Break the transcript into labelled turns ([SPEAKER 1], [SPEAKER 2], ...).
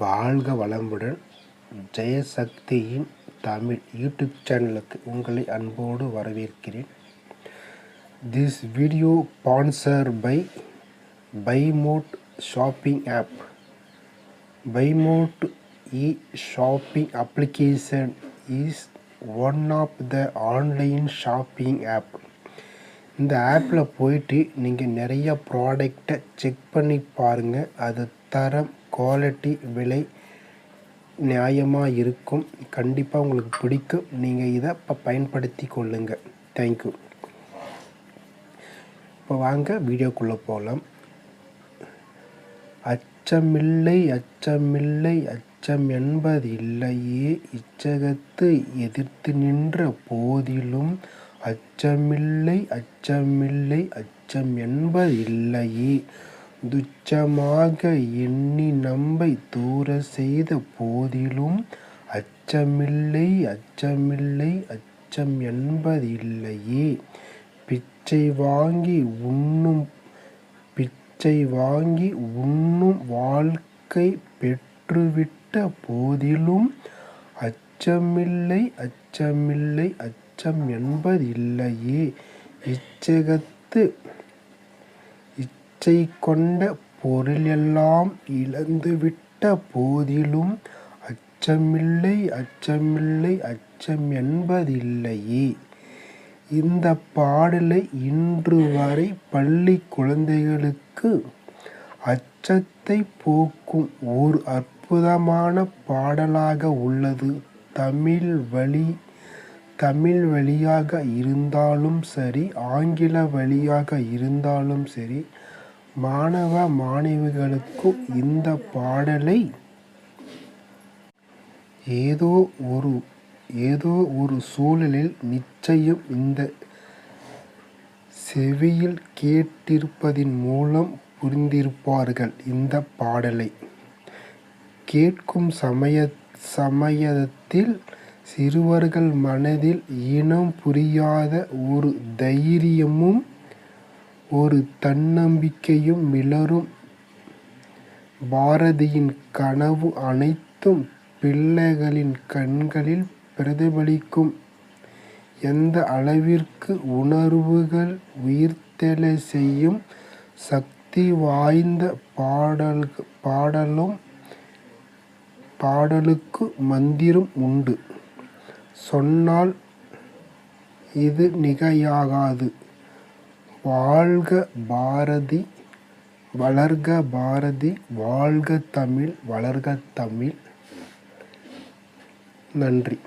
[SPEAKER 1] வாழ்க வளமுடன். ஜெயசக்தியின் தமிழ் யூடியூப் சேனலுக்கு உங்களை அன்போடு வரவேற்கிறேன். This video sponsor by Bymod shopping app Bymod e shopping application is one of the online shopping app இந்த ஆப்பில் போயிட்டு நீங்கள் நிறைய ப்ராடக்டை செக் பண்ணி பாருங்கள் அது தரம் குவாலிட்டி விலை நியாயமாக இருக்கும் கண்டிப்பாக உங்களுக்கு பிடிக்கும். நீங்கள் இதை இப்போ பயன்படுத்தி கொள்ளுங்கள் தேங்க்யூ இப்போ வாங்க வீடியோக்குள்ளே போகலாம் அச்சமில்லை அச்சமில்லை அச்சம் என்பது இல்லையே. இச்சகத்து எதிர்த்து நின்ற போதிலும் அச்சமில்லை அச்சமில்லை அச்சம் என்பது இல்லையே. துச்சமாக எண்ணி நம்பை தூர செய்த போதிலும் அச்சமில்லை அச்சமில்லை அச்சம் என்பது இல்லையே பிச்சை வாங்கி உண்ணும் பிச்சை வாங்கி உண்ணும் வாழ்க்கை பெற்றுவிட்ட போதிலும் அச்சமில்லை அச்சமில்லை அச்சம் என்பது இல்லையே இச்சகத்து இச்சை கொண்ட பொருளெல்லாம் இழந்துவிட்ட போதிலும் அச்சமில்லை அச்சமில்லை அச்சம் என்பதில்லையே இந்த பாடலை இன்று வரை பள்ளி குழந்தைகளுக்கு அச்சத்தை போக்கும் ஓர் அற்புதமான பாடலாக உள்ளது. தமிழ் வழி தமிழ் வழியாக இருந்தாலும் சரி ஆங்கில வழியாக இருந்தாலும் சரி மாணவ மாணவிகளுக்கும் இந்த பாடலை ஏதோ ஒரு ஏதோ ஒரு சூழலில் நிச்சயம் இந்த செவியில் கேட்டிருப்பதின் மூலம் புரிந்திருப்பார்கள் இந்த பாடலை. கேட்கும் சமய சமயத்தில் சிறுவர்கள் மனதில் இனம் புரியாத ஒரு தைரியமும் ஒரு தன்னம்பிக்கையும் மிளரும். பாரதியின் கனவு அனைத்தும் பிள்ளைகளின் கண்களில் பிரதிபலிக்கும். எந்த அளவிற்கு உணர்வுகள் உயிர்த்தெழ செய்யும் சக்தி வாய்ந்த பாடல் பாடலும் பாடலுக்கு மந்திரம் உண்டு. சொன்னால் இது நிகையாகாது. வாழ்க பாரதி வளர்க பாரதி வாழ்க தமிழ் வளர்க தமிழ். நன்றி.